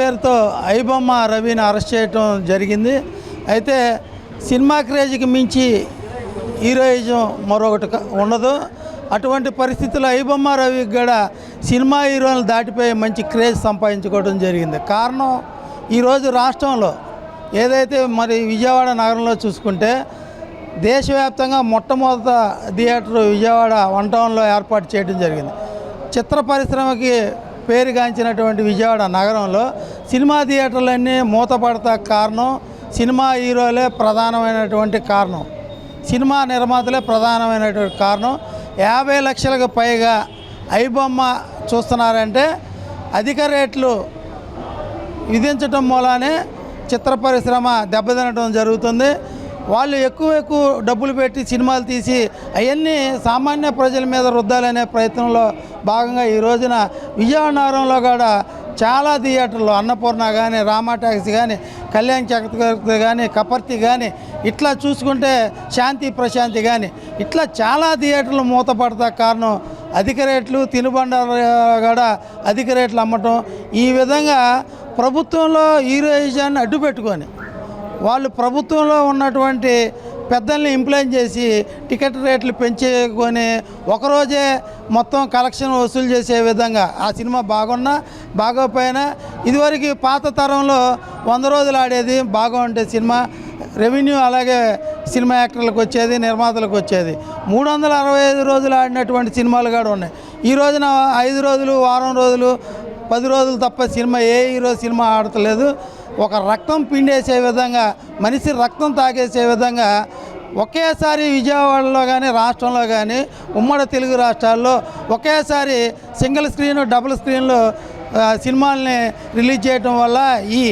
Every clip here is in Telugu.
పేరుతో ఐబొమ్మ రవిని అరెస్ట్ చేయటం జరిగింది. అయితే సినిమా క్రేజ్కి మించి హీరోయిజం మరొకటి ఉండదు. అటువంటి పరిస్థితుల్లో ఐబొమ్మ రవికి కూడా సినిమా హీరోలను దాటిపోయి మంచి క్రేజ్ సంపాదించుకోవడం జరిగింది. కారణం ఈరోజు రాష్ట్రంలో ఏదైతే మరి విజయవాడ నగరంలో చూసుకుంటే దేశవ్యాప్తంగా మొట్టమొదట థియేటర్ విజయవాడ వన్ టౌన్లో ఏర్పాటు చేయడం జరిగింది. చిత్ర పరిశ్రమకి పేరుగాంచినటువంటి విజయవాడ నగరంలో సినిమా థియేటర్లన్నీ మూతపడతా కారణం సినిమా హీరోలే ప్రధానమైనటువంటి కారణం. సినిమా నిర్మాతలే ప్రధానమైనటువంటి కారణం. యాభై లక్షలకు పైగా ఐబొమ్మ చూస్తున్నారంటే అధిక రేట్లు విధించటం మూలానే చిత్ర పరిశ్రమ దెబ్బతినడం జరుగుతుంది. వాళ్ళు ఎక్కువ ఎక్కువ డబ్బులు పెట్టి సినిమాలు తీసి అవన్నీ సామాన్య ప్రజల మీద రుద్దాలనే ప్రయత్నంలో భాగంగా ఈ రోజున విజయనగరంలో కూడా చాలా థియేటర్లు అన్నపూర్ణ కానీ రామా ట్యాక్సీ కానీ కళ్యాణ్ చక్రవర్తి కానీ కపర్తి కానీ ఇట్లా చూసుకుంటే శాంతి ప్రశాంతి కానీ ఇట్లా చాలా థియేటర్లు మూతపడతా కారణం అధిక రేట్లు తినుబండారు కూడా అధిక రేట్లు అమ్మటం. ఈ విధంగా ప్రభుత్వంలో హీరోయిజాన్ని అడ్డు పెట్టుకొని వాళ్ళు ప్రభుత్వంలో ఉన్నటువంటి పెద్దల్ని ఇంప్లైన్ చేసి టికెట్ రేట్లు పెంచేకొని ఒకరోజే మొత్తం కలెక్షన్ వసూలు చేసే విధంగా ఆ సినిమా బాగున్నా బాగోపోయినా ఇదివరకు పాత తరంలో వంద రోజులు ఆడేది బాగుంటే సినిమా రెవెన్యూ అలాగే సినిమా యాక్టర్లకు వచ్చేది నిర్మాతలకు వచ్చేది. మూడు వందల అరవై ఐదు రోజులు ఆడినటువంటి సినిమాలు కూడా ఉన్నాయి. ఈ రోజున ఐదు రోజులు వారం రోజులు పది రోజులు తప్ప సినిమా ఏ హీరో సినిమా ఆడతలేదు. ఒక రక్తం పిండేసే విధంగా మనిషి రక్తం తాగేసే విధంగా ఒకేసారి విజయవాడలో కానీ రాష్ట్రంలో కానీ ఉమ్మడి తెలుగు రాష్ట్రాల్లో ఒకేసారి సింగిల్ స్క్రీన్ డబుల్ స్క్రీన్లో సినిమాల్ని రిలీజ్ చేయటం వల్ల ఈ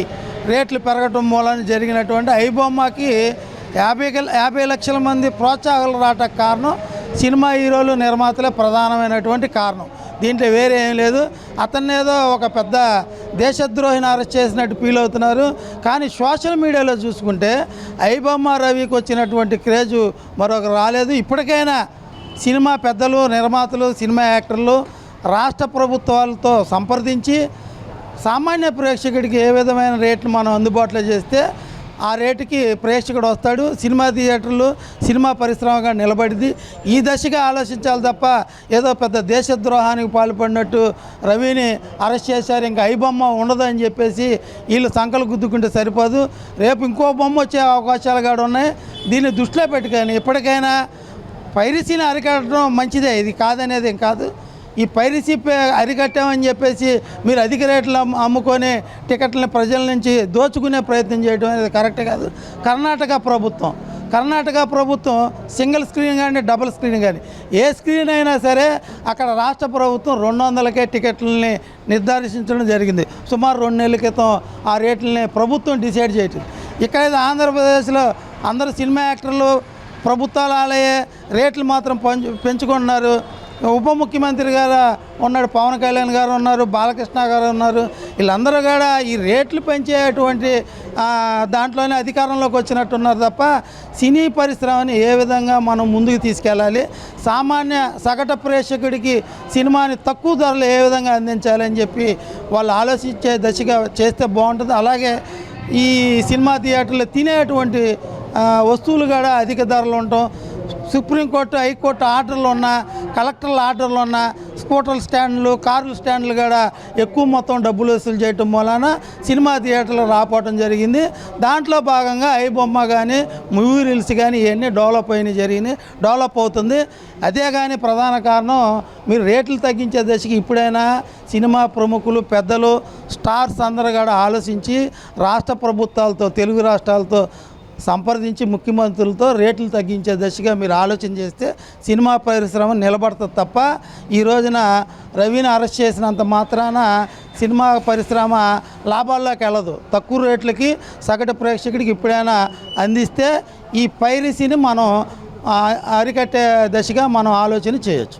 రేట్లు పెరగటం మూలన జరిగినటువంటి ఐబొమ్మకి యాభై యాభై లక్షల మంది ప్రోత్సాహాలు రావటానికి కారణం సినిమా హీరోలు నిర్మాతలే ప్రధానమైనటువంటి కారణం. దీంట్లో వేరే ఏం లేదు. అతన్ని ఏదో ఒక పెద్ద దేశద్రోహిని అరెస్ట్ చేసినట్టు ఫీల్ అవుతున్నారు. కానీ సోషల్ మీడియాలో చూసుకుంటే ఐబొమ్మ రవికి వచ్చినటువంటి క్రేజు మరొకరు రాలేదు. ఇప్పటికైనా సినిమా పెద్దలు నిర్మాతలు సినిమా యాక్టర్లు రాష్ట్ర ప్రభుత్వాలతో సంప్రదించి సామాన్య ప్రేక్షకుడికి ఏ విధమైన రేట్లు మనం అందుబాటులో చేస్తే ఆ రేటుకి ప్రేక్షకుడు వస్తాడు. సినిమా థియేటర్లు సినిమా పరిశ్రమగా నిలబడింది. ఈ దశగా ఆలోచించాలి తప్ప ఏదో పెద్ద దేశద్రోహానికి పాల్పడినట్టు రవిని అరెస్ట్ చేశారు. ఇంకా ఐ బొమ్మ ఉండదని చెప్పేసి వీళ్ళు సంకలు గుద్దుకుంటే సరిపోదు. రేపు ఇంకో బొమ్మ వచ్చే అవకాశాలు కూడా ఉన్నాయి. దీన్ని దృష్టిలో పెట్టుకొని ఇప్పటికైనా పైరసీని అరికట్టడం మంచిదే. ఇది కాదనేది ఏం కాదు. ఈ పైరసీ అరికట్టామని చెప్పేసి మీరు అధిక రేట్లు అమ్ముకొని టికెట్లని ప్రజల నుంచి దోచుకునే ప్రయత్నం చేయడం అనేది కరెక్ట్ కాదు. కర్ణాటక ప్రభుత్వం కర్ణాటక ప్రభుత్వం సింగిల్ స్క్రీన్ కానీ డబుల్ స్క్రీన్ కానీ ఏ స్క్రీన్ అయినా సరే అక్కడ రాష్ట్ర ప్రభుత్వం రెండు వందలకే టికెట్లని నిర్ధారించడం జరిగింది. సుమారు రెండు నెలల క్రితం ఆ రేట్లని ప్రభుత్వం డిసైడ్ చేయటం. ఇక్కడైతే ఆంధ్రప్రదేశ్లో అందరు సినిమా యాక్టర్లు ప్రభుత్వాలు ఆలయే రేట్లు మాత్రం పెంచుకుంటున్నారు. ఉప ముఖ్యమంత్రి గారు ఉన్నాడు పవన్ కళ్యాణ్ గారు ఉన్నారు బాలకృష్ణ గారు ఉన్నారు. వీళ్ళందరూ కూడా ఈ రేట్లు పెంచేటువంటి దాంట్లోనే అధికారంలోకి వచ్చినట్టున్నారు తప్ప సినీ పరిశ్రమని ఏ విధంగా మనం ముందుకు తీసుకెళ్ళాలి? సామాన్య సగటు ప్రేక్షకుడికి సినిమాని తక్కువ ధరలు ఏ విధంగా అందించాలని చెప్పి వాళ్ళు ఆలోచించే దశగా చేస్తే బాగుంటుంది. అలాగే ఈ సినిమా థియేటర్లో తినేటువంటి వస్తువులు కూడా అధిక ధరలు ఉండటం సుప్రీంకోర్టు హైకోర్టు ఆర్డర్లు ఉన్న కలెక్టర్ల ఆర్డర్లో ఉన్న స్కూటర్ స్టాండ్లు కార్ల స్టాండ్లు కూడా ఎక్కువ మొత్తం డబ్బులు వసూలు చేయటం మూలాన సినిమా థియేటర్లు రాపోవటం జరిగింది. దాంట్లో భాగంగా ఐ బొమ్మ కానీ మూవీ రీల్స్ కానీ ఇవన్నీ డెవలప్ అయినాయి జరిగినాయి డెవలప్ అవుతుంది. అదే కానీ ప్రధాన కారణం మీరు రేట్లు తగ్గించే దశకి ఇప్పుడైనా సినిమా ప్రముఖులు పెద్దలు స్టార్స్ అందరూ కూడా ఆలోచించి రాష్ట్ర ప్రభుత్వాలతో తెలుగు రాష్ట్రాలతో సంప్రదించి ముఖ్యమంత్రులతో రేట్లు తగ్గించే దశగా మీరు ఆలోచన చేస్తే సినిమా పరిశ్రమ నిలబడుతుంది తప్ప ఈ రోజున రవిని అరెస్ట్ చేసినంత మాత్రాన సినిమా పరిశ్రమ లాభాల్లోకి వెళ్ళదు. తక్కువ రేట్లకి సగటు ప్రేక్షకుడికి ఇప్పుడైనా అందిస్తే ఈ పైరసీని మనం అరికట్టే దశగా మనం ఆలోచన చేయొచ్చు.